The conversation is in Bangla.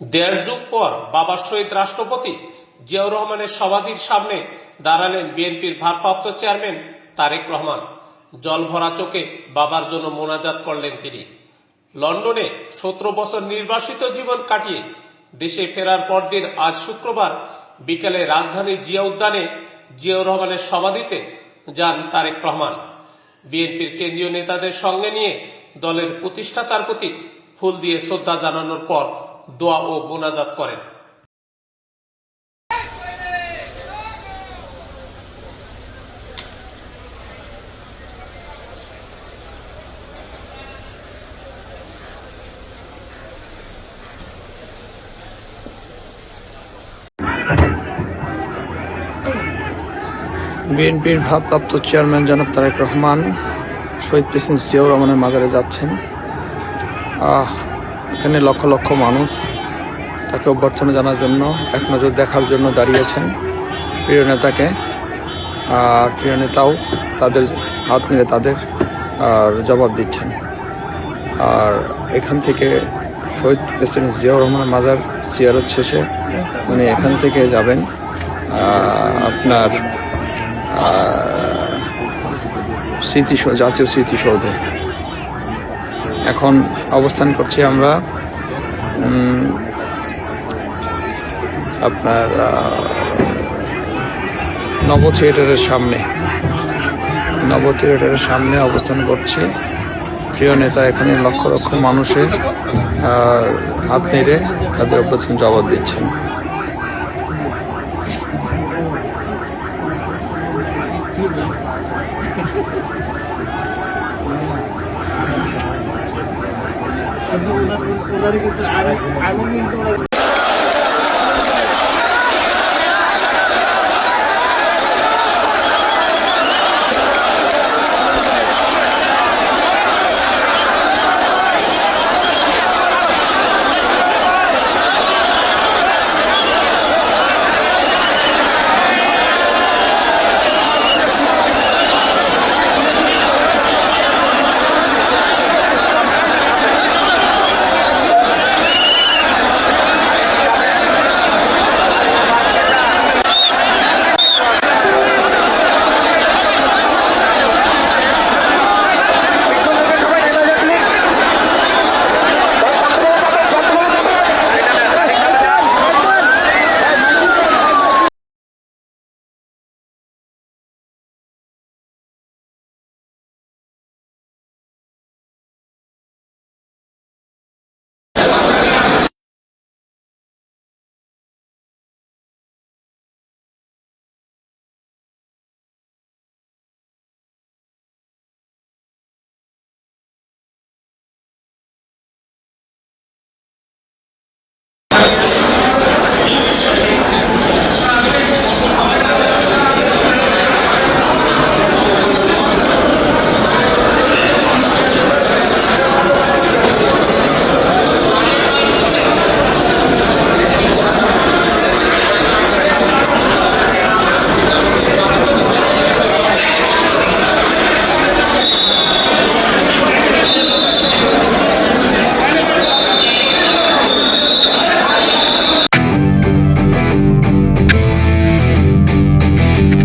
দেড় যুগ পর বাবার শহীদ রাষ্ট্রপতি জিয়াউর রহমানের সমাধির সামনে দাঁড়ালেন বিএনপির ভারপ্রাপ্ত চেয়ারম্যান তারেক রহমান। জল ভরা চোখে বাবার জন্য মোনাজাত করলেন তিনি। লন্ডনে সতেরো বছর নির্বাসিত জীবন কাটিয়ে দেশে ফেরার পরদিন আজ শুক্রবার বিকেলে রাজধানীর জিয়া উদ্যানে জিয়াউর রহমানের সমাধিতে যান তারেক রহমান। বিএনপির কেন্দ্রীয় নেতাদের সঙ্গে নিয়ে দলের প্রতিষ্ঠাতার প্রতি ফুল দিয়ে শ্রদ্ধা জানানোর পর দোয়া ও মোনাজাত করেন। বিএনপির ভারপ্রাপ্ত চেয়ারম্যান জনাব তারেক রহমান শহীদ প্রেসিডেন্ট জিয়াউর রহমানের মাজারে যাচ্ছেন। আহ, এখানে লক্ষ লক্ষ মানুষ তাকে অভ্যর্থনা জানার জন্য, এক নজর দেখার জন্য দাঁড়িয়েছেন প্রিয় নেতাকে। আর প্রিয় নেতাও তাদের হাত নেড়ে তাদের, আর জবাব দিচ্ছেন। আর এখান থেকে শহীদ প্রেসিডেন্ট জিয়াউর রহমান মাজার জিয়ারত শেষে উনি এখান থেকে যাবেন। আপনার স্মৃতি জাতীয় স্মৃতিসৌধে। এখন অবস্থান করছি আমরা আপনার নব থিয়েটারের সামনে। নব থিয়েটারের সামনে অবস্থান করছি। প্রিয় নেতা এখানে লক্ষ লক্ষ মানুষের হাত নেড়ে তাদের অভ্যর্থন জবাব দিচ্ছেন। عالمي